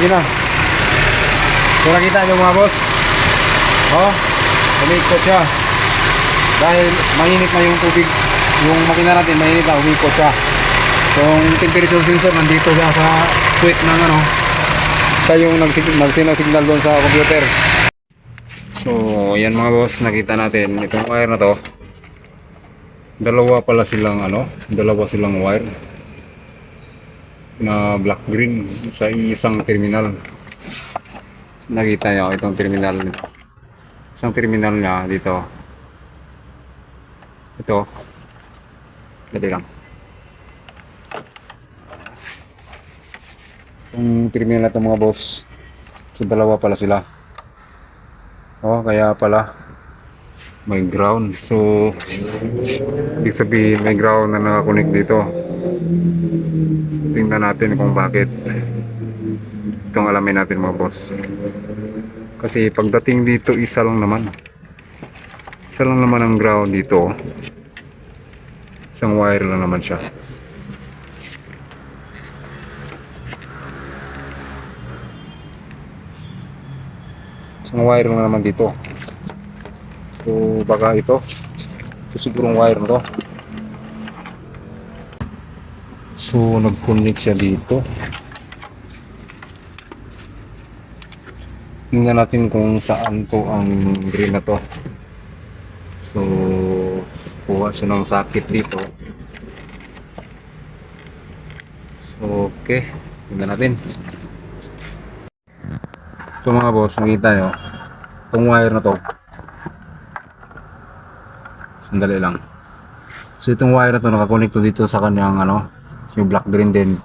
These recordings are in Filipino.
Yun na. So nakita nyo mga boss. Oh, umikot siya. Dahil mainit na yung tubig. Yung makina natin mainit na, umikot siya. So yung temperature sensor nandito siya sa quick ng ano. Sa yung nagsino-signal doon sa computer. So, yan mga boss, nakita natin itong wire na to. Dalawa pala silang ano, dalawa silang wire na black green sa isang terminal. Nakita nyo itong terminal nito. Isang terminal niya dito. Ito. Dali lang. Itong terminal na mga boss. So dalawa pala sila. Oh, kaya pala may ground. So, ibig sabihin may ground na nakakunik dito. Tingnan natin kung bakit. Itong alamin natin mga boss. Kasi pagdating dito, isa lang naman. Isa lang naman ang ground dito. Isang wire lang naman siya. Isang wire lang naman dito. So baka ito. Ito sigurong wire na to. So nag-connect siya dito. Tingnan natin kung saan to ang green na to. So kuha siya ng sakit dito. So okay. Tingnan natin. So mga boss, nakita nyo, itong wire na to, sandali lang. So itong wire na to, nakakonect to dito sa kanyang ano, yung black green din,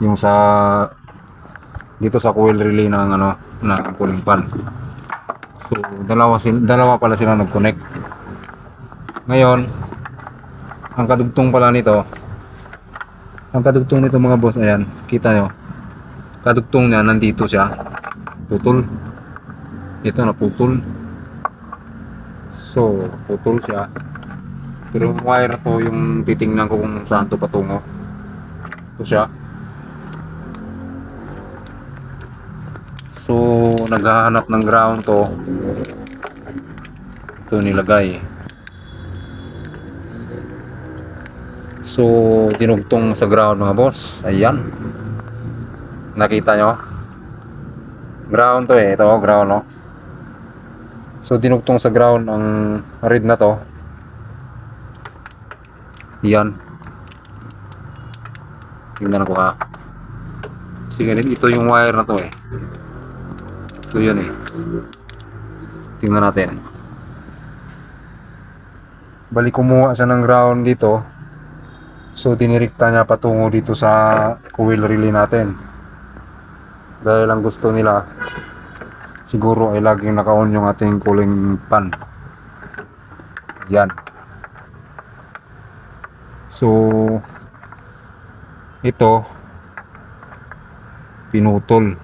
yung sa, dito sa coil relay ng ano, na cooling pan. So dalawa, sil- dalawa pala sila nag-connect. Ngayon, ang kadugtong pala nito, ang kadugtong nito mga boss, ayan, kita nyo, kadugtong niya, nandito siya, putol. Ito na putol. So putol siya. Pero wire to yung titingnan ko kung saan to patungo ito siya. So naghahanap ng ground to. Ito nilagay. So dinugtong sa ground mga boss. Ayan. Nakita nyo? Ground to eh. Ito, ground, no? So, dinugtong sa ground ang red na to. Yan. Tingnan ko ha. Sige, ito yung wire na to eh. Ito yun eh. Tingnan natin. Balik kumuha siya ng ground dito. So, dinirikta niya patungo dito sa coil relay natin dahil ang gusto nila siguro ay laging naka-on yung ating cooling pan yan so ito pinutol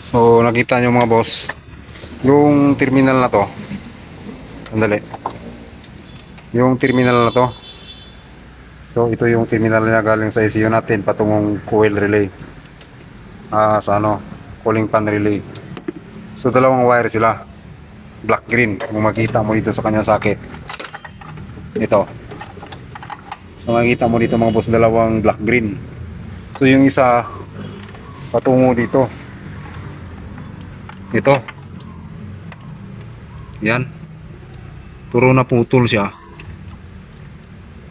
so nakita nyo mga boss yung terminal na to sandali yung terminal na to ito, ito yung terminal niya galing sa ECU natin patungong coil relay ah sa ano, cooling pan relay. So dalawang wire sila. Black green. Kung makita mo dito sa kanyang sakit. Ito. So makikita mo dito mga boss dalawang black green. So yung isa patungo dito. Ito. Yan. Puro na putol siya.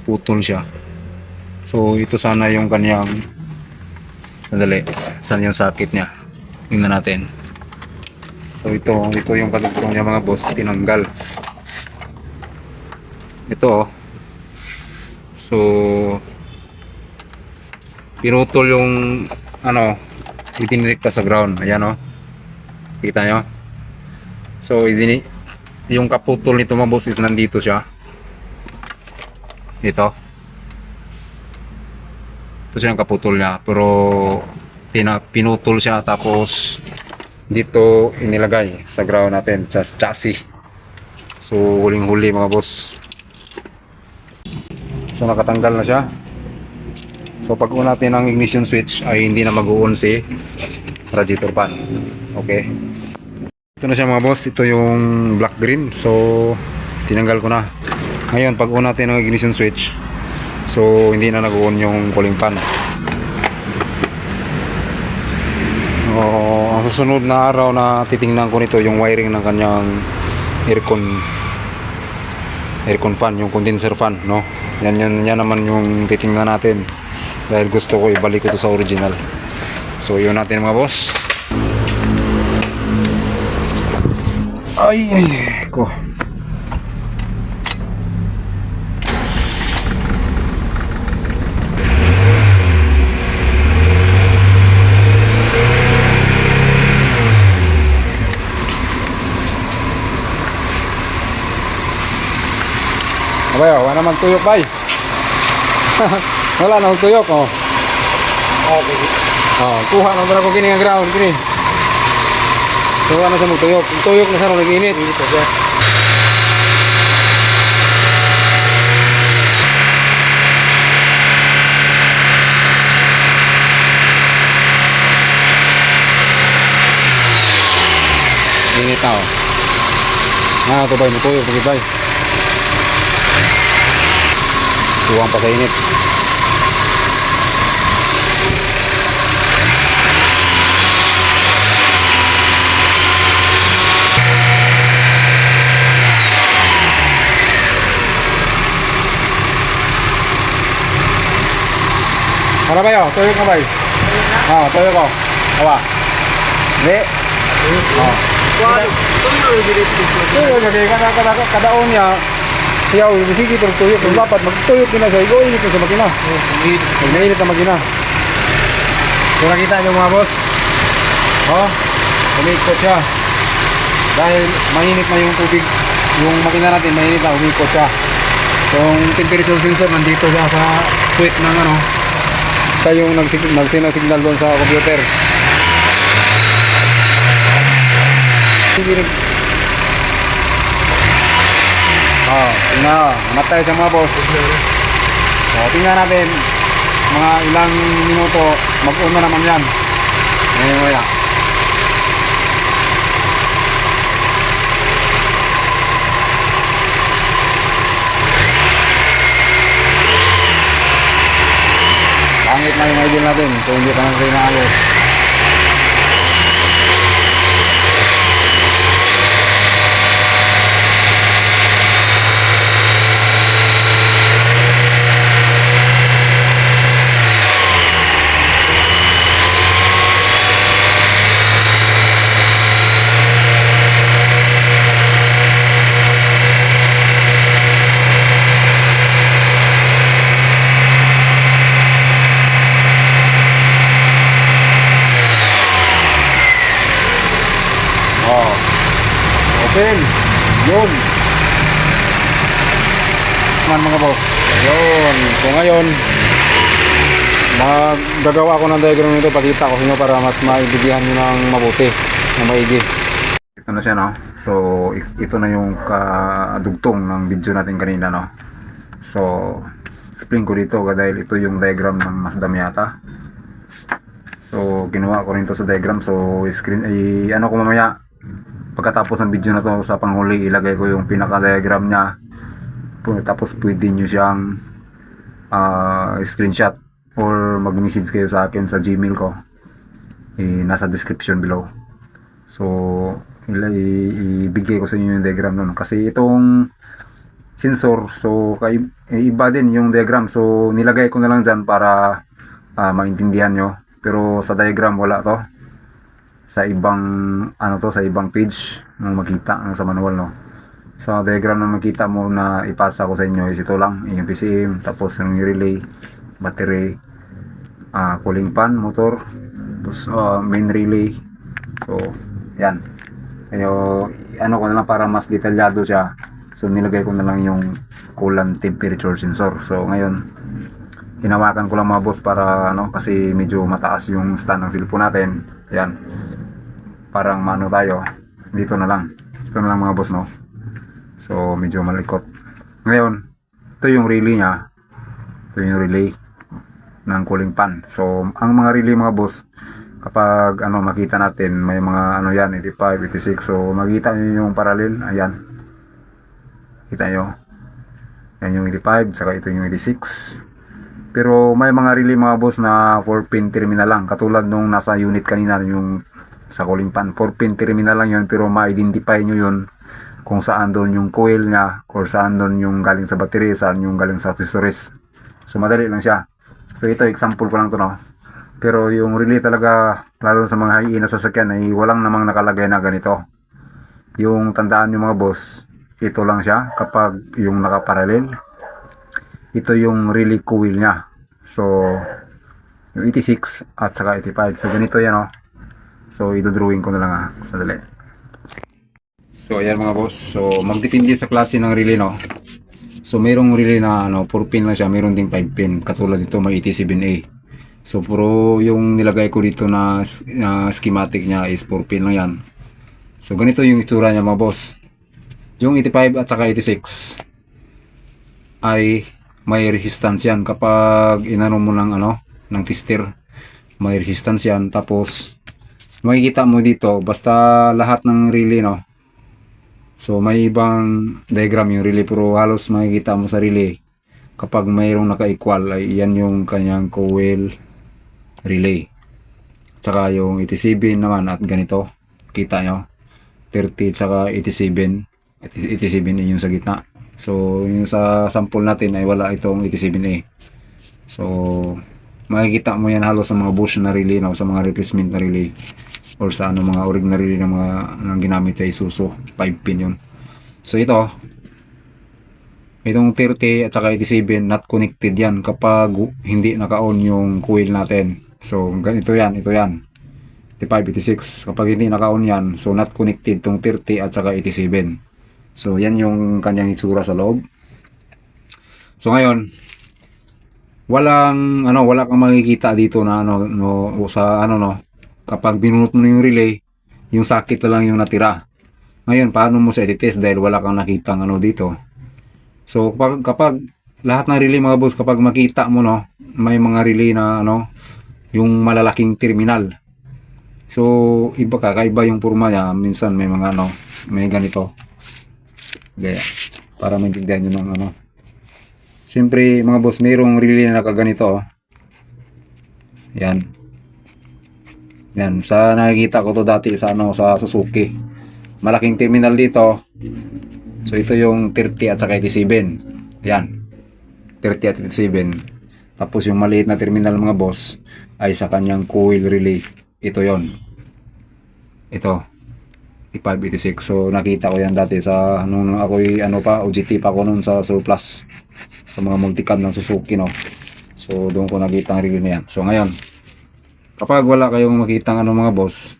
Putol siya. So ito sana yung kanyang Sandali. Saan yung sakit niya? Tingnan natin. So ito, ito yung kadugtong niya mga boss, tinanggal. Ito oh. So pinutol yung ano, itinirik sa ground. Ayan oh. Kita nyo? So idini yung kaputol nito mga is nandito siya. Ito. Ito siya ang kaputol niya. Pero pina, pinutol siya tapos dito inilagay sa ground natin. Sa chassis. So huling huli mga boss. So nakatanggal na siya. So pag on natin ang ignition switch ay hindi na mag-on si radiator fan. Okay. Ito na siya mga boss. Ito yung black green. So tinanggal ko na. Ngayon pag on natin ang ignition switch so hindi na nag-on yung cooling fan. Oo, ang susunod na araw na titingnan ko nito yung wiring ng kanyang aircon aircon fan, yung condenser fan, no? Yan, yan, yan naman yung titingnan natin dahil gusto ko ibalik ko to sa original. So, yun natin mga boss. Ay, ay, ko. Abay, oh, wala naman tuyok, bay. wala namang tuyok, oh. Okay. Oh, kuha na ba ko kini nga ground kini. So wala na sa tuyok. Yung tuyok na sa ron nag-init. Dito siya. Init na, oh. Ah, ito bay, matuyok, bagay bay. Tuwang pa sa init. Ano ba yun? Tuyok na ba yun? Ah, tuyok ko. Awa. Hindi. Oh. Tuyo yung direct dito. Tuyo jadi kada kada kadaon niya siya uy sige pero tuyo kung dapat magtuyo kina siya init na sa makina. Pag mainit na makina. Kung nakita niyo mga boss. Oh, umikot siya. Dahil mainit na yung tubig, yung makina natin mainit na umikot siya. So, yung temperature sensor nandito siya sa puwet ng ano, sa yung nagsinasignal doon sa computer. Hindi rin Oh, tingnan. Hanap tayo sa mga boss. Oh, tingnan natin. Mga ilang minuto, mag-on na naman yan. Ngayon wala. Pangit na yung idea natin kung hindi pa natin naayos. Oh. Open. Yun. Man mga boss. Ayun. So ngayon, maggagawa ko ng diagram nito. Pakita ko inyo para mas maibigyan nyo ng mabuti. Ng maigi. Ito na siya no. So ito na yung kadugtong ng video natin kanina no. So explain ko dito dahil ito yung diagram ng Mazda Miata. So ginawa ko rin to sa diagram. So screen ay ano ko mamaya pagkatapos ng video na to sa panghuli ilagay ko yung pinaka-diagram niya. Pu- tapos pwede nyo siyang ah, screenshot or mag-message kayo sa akin sa gmail ko. Eh, nasa description below. So ibigay ko sa inyo yung diagram nun. Kasi itong sensor so kay, eh, iba din yung diagram. So nilagay ko na lang dyan para ah, maintindihan nyo. Pero sa diagram wala to sa ibang ano to sa ibang page nung makita ang sa manual no? Sa diagram na makita mo na ipasa ko sa inyo is ito lang yung PCM tapos yung relay battery ah cooling fan motor tapos ah, main relay. So yan. Ayo, ano ko na lang para mas detalyado siya. So nilagay ko na lang yung coolant temperature sensor. So ngayon hinawakan ko lang mga boss para ano kasi medyo mataas yung stand ng cellphone natin. Yan parang mano tayo dito na lang. Ito na lang mga boss no? So medyo malikot. Ngayon ito yung relay niya. Ito yung relay ng cooling pan. So, ang mga relay mga boss, kapag ano makita natin may mga ano yan 85 86 so makita niyo yung parallel. Ayan. Kita nyo yan yung 85 saka ito yung 86 pero may mga relay mga boss na 4 pin terminal lang. Katulad nung nasa unit kanina yung sa cooling pan 4 pin terminal lang yun pero ma-identify nyo yun kung saan doon yung coil niya or saan doon yung galing sa battery saan yung galing sa accessories so madali lang siya so ito example ko lang to no pero yung relay talaga, lalo sa mga high na sasakyan ay walang namang nakalagay na ganito. Yung tandaan yung mga boss, ito lang siya kapag yung nakaparallel. Ito yung relay coil niya. So, yung 86 at saka 85. So, ganito yan oh. So, idodrawing ko na lang ah. Sandali. So, ayan mga boss. So, magdepende sa klase ng relay no. So, mayroong relay na ano, 4 pin lang siya, mayroon ding 5 pin. Katulad dito may 87A. So, puro yung nilagay ko dito na uh, schematic niya is 4 pin lang yan. So, ganito yung itsura niya mga boss. Yung 85 at saka 86 ay may resistance yan kapag inano mo ng ano, ng tester. May resistance yan. Tapos, makikita mo dito, basta lahat ng relay, no? So, may ibang diagram yung relay, pero halos makikita mo sa relay kapag mayroong naka-equal ay yan yung kanyang coil relay. Tsaka yung 87 naman at ganito. Kita nyo. 30 tsaka 87. 87 yung sa gitna. So, yung sa sample natin ay wala itong 87A. So, makikita mo yan halos sa mga bush na relay no, sa mga replacement na relay or sa ano mga original relay na mga nang ginamit sa Isuzu 5 pin yun. So ito itong 30 at saka 87 not connected yan kapag hindi naka-on yung coil natin. So, ganito yan, ito yan. 85, 86. Kapag hindi naka-on yan, so not connected tong 30 at saka 87. So, yan yung kanyang itsura sa loob. So, ngayon, walang, ano, wala kang makikita dito na, ano, no, sa, ano, no, kapag binunot mo yung relay, yung sakit na lang yung natira. Ngayon, paano mo sa test dahil wala kang nakitang, ano, dito. So, kapag, kapag lahat ng relay mga boss, kapag makita mo, no, may mga relay na, ano, yung malalaking terminal. So, iba kakaiba yung forma niya. Minsan may mga ano, may ganito. Gaya. Para maintindihan nyo ng ano. Siyempre, mga boss, mayroong relay na nakaganito. Oh. Yan. Yan. Sa nakikita ko to dati sa ano, sa Suzuki. Malaking terminal dito. So, ito yung 30 at saka 87. Yan. 30 at 87. Tapos yung maliit na terminal mga boss ay sa kanyang coil relay. Ito yon. Ito. 8586. So nakita ko yan dati sa nung ako'y ano pa, OGT pa ako noon sa surplus sa mga multicam ng Suzuki no. So doon ko nakita ang relay na yan. So ngayon, kapag wala kayong makita ano mga boss,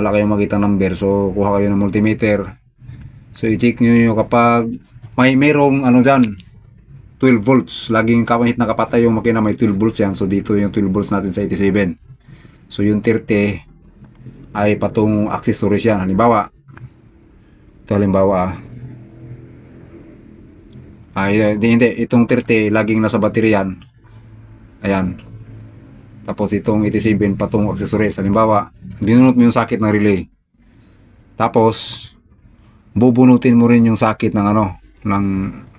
wala kayong makita number, so kuha kayo ng multimeter. So i-check nyo yung kapag may merong ano dyan, 12 volts. Laging kahit nakapatay yung makina may 12 volts yan. So dito yung 12 volts natin sa 87. So yung 30 ay patungong accessories yan. Halimbawa, ito halimbawa ah. Ay, hindi, hindi. Itong 30, laging nasa battery yan. Ayan. Tapos itong 87, patungong accessories. Halimbawa, binunot mo yung sakit ng relay. Tapos, bubunutin mo rin yung sakit ng ano, ng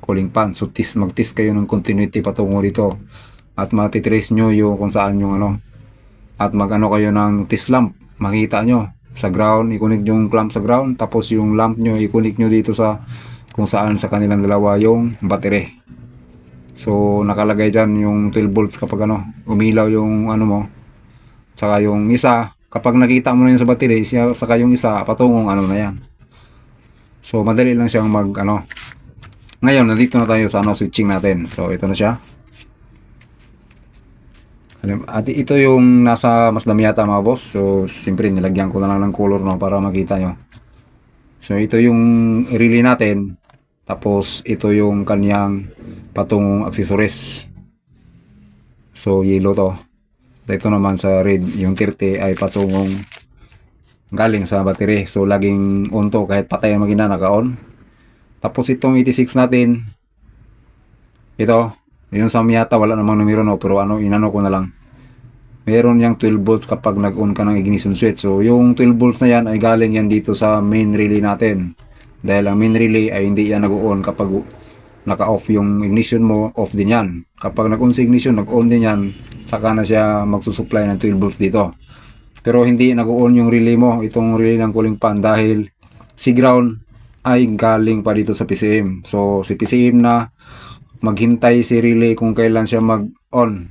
cooling pan. So tis, mag-test kayo ng continuity patungo dito. At matitrace nyo yung kung saan yung ano. At mag-ano kayo ng test lamp. Makita nyo sa ground, i-connect yung clamp sa ground. Tapos yung lamp nyo, i-connect nyo dito sa kung saan sa kanilang dalawa yung battery. So nakalagay dyan yung 12 volts kapag ano, umilaw yung ano mo. Saka yung isa, kapag nakita mo na yun sa battery, siya, saka yung isa, patungong ano na yan. So madali lang siyang mag ano, ngayon, nandito na tayo sa ano, switching natin. So, ito na siya. At ito yung nasa mas dami yata mga boss. So, siyempre nilagyan ko na lang ng color no, para makita nyo. So, ito yung relay natin. Tapos, ito yung kanyang patungong accessories. So, yellow to. Ito naman sa red, yung 30 ay patungong galing sa battery. So, laging on to kahit patay ang magina naka-on. Tapos itong 86 natin, ito, Yung sa Miata, wala namang numero no, pero ano, inano ko na lang. Meron yung 12 volts kapag nag-on ka ng ignition switch. So, yung 12 volts na yan ay galing yan dito sa main relay natin. Dahil ang main relay ay hindi yan nag-on kapag naka-off yung ignition mo, off din yan. Kapag nag-on sa ignition, nag-on din yan, saka na siya magsusupply ng 12 volts dito. Pero hindi nag-on yung relay mo, itong relay ng cooling fan dahil si ground ay galing pa dito sa PCM. So, si PCM na maghintay si relay kung kailan siya mag-on.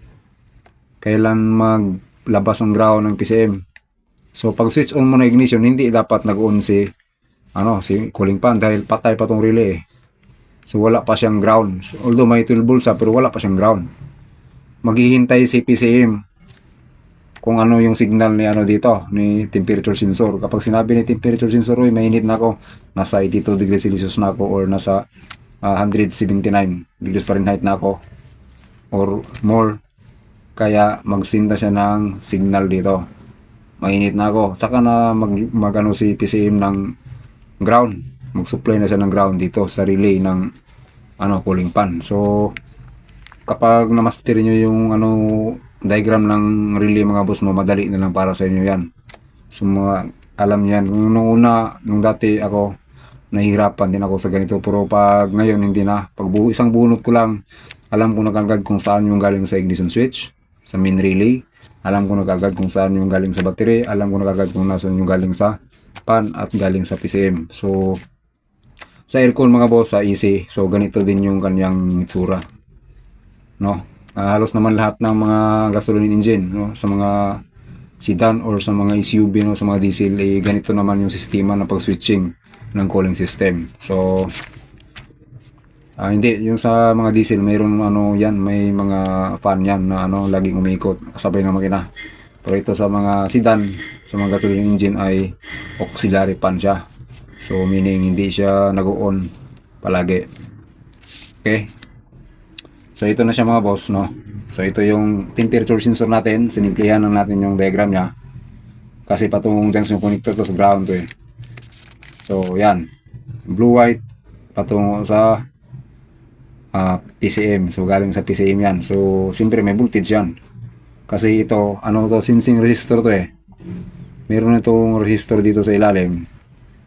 Kailan maglabas ang ground ng PCM. So, pag switch on mo na ignition, hindi dapat nag-on si ano, si cooling fan dahil patay pa tong relay eh. So, wala pa siyang ground. Although may 12 volts pero wala pa siyang ground. Maghihintay si PCM kung ano yung signal ni ano dito, ni temperature sensor. Kapag sinabi ni temperature sensor, uy, mainit na ako, nasa 82 degrees Celsius na ako or nasa ah, 179 degrees Fahrenheit na ako or more. Kaya magsinda siya ng signal dito. Mainit na ako. Saka na mag, mag ano si PCM ng ground. Mag-supply na siya ng ground dito sa relay ng ano cooling fan. So kapag na-master nyo yung ano diagram ng relay mga boss no, madali na lang para sa inyo yan. So mga alam yan. Nung una, nung dati ako, nahihirapan din ako sa ganito. Pero pag ngayon, hindi na. Pag bu- isang bunot ko lang, alam ko na kagad kung saan yung galing sa ignition switch, sa main relay. Alam ko na kagad kung saan yung galing sa battery. Alam ko na kagad kung nasan yung galing sa pan at galing sa PCM. So, sa aircon mga boss, sa AC, so ganito din yung kanyang itsura. No? Ah, halos naman lahat ng mga gasoline engine, no? Sa mga sedan or sa mga SUV, no? Sa mga diesel, eh, ganito naman yung sistema ng pag-switching ng cooling system. So, ah, hindi, yung sa mga diesel, mayroon ano yan, may mga fan yan na ano, laging umiikot, kasabay ng makina. Pero ito sa mga sedan, sa mga gasoline engine ay auxiliary fan siya. So, meaning hindi siya nag-on palagi. Okay? So, ito na siya mga boss, no? So, ito yung temperature sensor natin. Sinimplihan lang natin yung diagram niya. Kasi patungong junction connector to sa ground to eh. So, yan. Blue-white patungo sa ah, PCM. So, galing sa PCM yan. So, siyempre may voltage yan. Kasi ito, ano to, sensing resistor to eh. Meron itong resistor dito sa ilalim.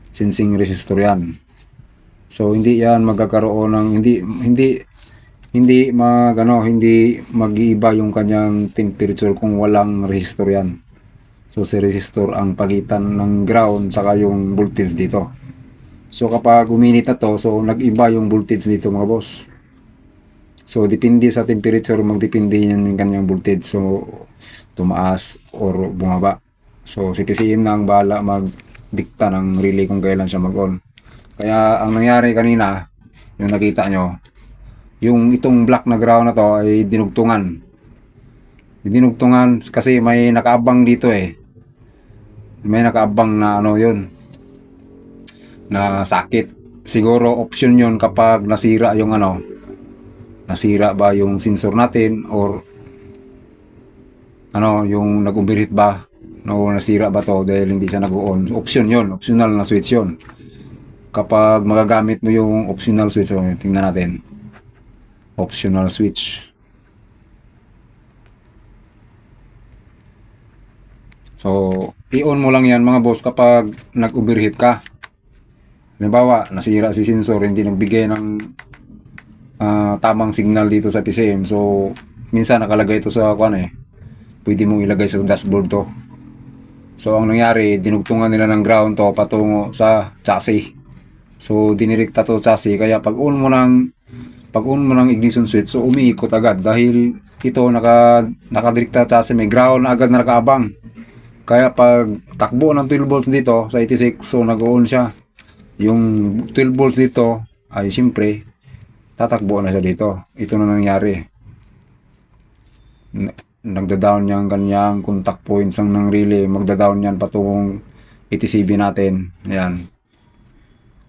Sensing resistor yan. So, hindi yan magkakaroon ng, hindi, hindi, hindi mag, ano, hindi mag-iiba yung kanyang temperature kung walang resistor yan. So, si resistor ang pagitan ng ground saka yung voltage dito. So, kapag uminit na to, so nag-iba yung voltage dito mga boss. So, depende sa temperature, magdepende yan yung kanyang voltage. So, tumaas or bumaba. So, si PCM na ang bahala magdikta ng relay kung kailan siya mag-on. Kaya, ang nangyari kanina, yung nakita nyo, yung itong black na ground na to ay dinugtungan. Dinugtungan kasi may nakaabang dito eh. May nakaabang na ano yun, na sakit. Siguro option yun kapag nasira yung ano, nasira ba yung sensor natin or ano, yung nag-overheat ba no, nasira ba to dahil hindi siya nag-on. Option yun, optional na switch yun. Kapag magagamit mo yung optional switch, so, tingnan natin. Optional switch. So, i-on mo lang yan mga boss kapag nag-overheat ka. Halimbawa, nasira si sensor, hindi nagbigay ng ah, tamang signal dito sa PCM. So, minsan nakalagay ito sa kuan eh. Pwede mong ilagay sa dashboard to. So, ang nangyari, dinugtungan nila ng ground to patungo sa chassis. So, dinirekta to chassis. Kaya pag on mo ng pag on mo ng ignition switch, so umiikot agad dahil ito naka nakadirekta chassis may ground na agad na nakaabang. Kaya pag takbo ng 12 volts dito sa 86, so nag-on siya. Yung 12 volts dito ay siyempre tatakbo na siya dito. Ito na nangyari. Nagda-down niya ang kanyang contact points ang ng relay. Magda-down yan patungong 87 natin. Ayan.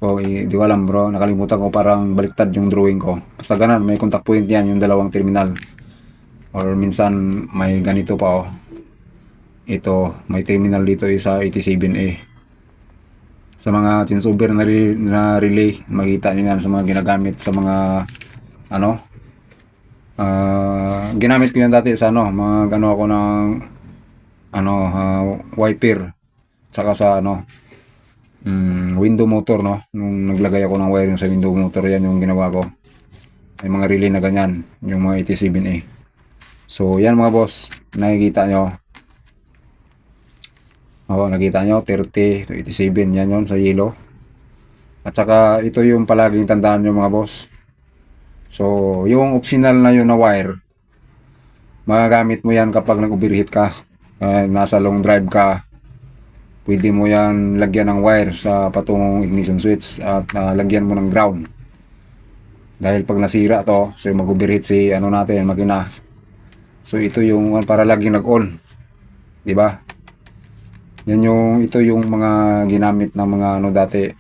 O, eh, di ko alam bro. Nakalimutan ko parang baliktad yung drawing ko. Basta ganun, may contact point yan, yung dalawang terminal. Or minsan may ganito pa oh. Ito, may terminal dito isa 87A. Sa mga chinsover na, na relay, makita nyo yan sa mga ginagamit sa mga ano, Ah, ginamit ko yan dati sa ano, mag ano ako ng ano, ah, wiper. Tsaka sa ano, mm, window motor, no? Nung naglagay ako ng wiring sa window motor, yan yung ginawa ko. May mga relay na ganyan, yung mga 87A. So, yan mga boss, nakikita nyo. Oo, nakita nyo, 30 to 87, yan yon sa yellow. At saka, ito yung palaging tandaan nyo mga boss. So, yung optional na yun na wire, magagamit mo yan kapag nag-overheat ka. Eh, nasa long drive ka, pwede mo yan lagyan ng wire sa patungong ignition switch at ah, lagyan mo ng ground. Dahil pag nasira to, so mag-overheat si ano natin, makina. So ito yung para laging nag-on. 'Di ba? Yan yung ito yung mga ginamit ng mga ano dati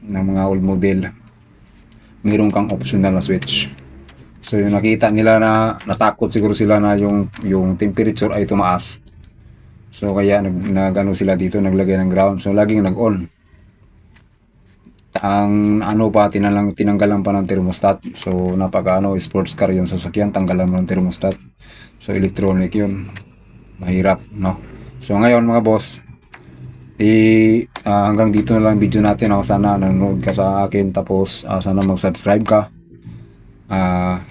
ng mga old model. Mayroon kang optional na switch. So yung nakita nila na natakot siguro sila na yung yung temperature ay tumaas. So kaya nag, nagano sila dito naglagay ng ground. So laging nag-on. Ang ano pa tinalang tinanggalan pa ng thermostat. So napaka ano sports car yung sasakyan tanggalan mo ng thermostat. So electronic yun. Mahirap, no? So ngayon mga boss, i ah, hanggang dito na lang video natin. Ako sana nanonood ka sa akin tapos ah, sana mag-subscribe ka. Ah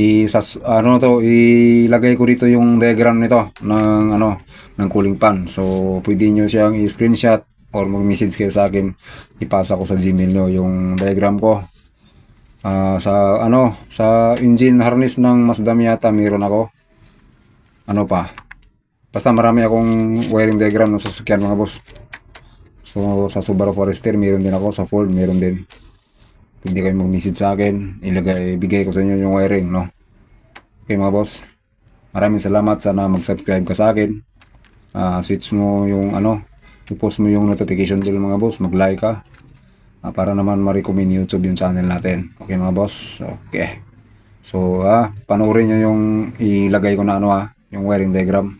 i sas, ano to ilagay ko dito yung diagram nito ng ano ng cooling pan. So pwede nyo siyang i-screenshot or mag-message kayo sa akin. Ipasa ko sa gmail nyo yung diagram ko. Ah, sa ano sa engine harness ng Mazda Miata meron ako. Ano pa basta marami akong wiring diagram ng sasakyan mga boss. So sa Subaru Forester meron din ako. Sa Ford meron din. Pwede kayo mag-message sa akin. Ilagay bigay ko sa inyo yung wiring no? Okay mga boss. Maraming salamat sana mag-subscribe ka sa akin. Ah, switch mo yung ano i-post mo yung notification bell mga boss. Mag-like ka. Ah, para naman ma-recommend YouTube yung channel natin. Okay mga boss? Okay. So ah panoorin nyo yung ilagay ko na ano ah yung wiring diagram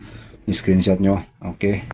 i-screenshot nyo. Okay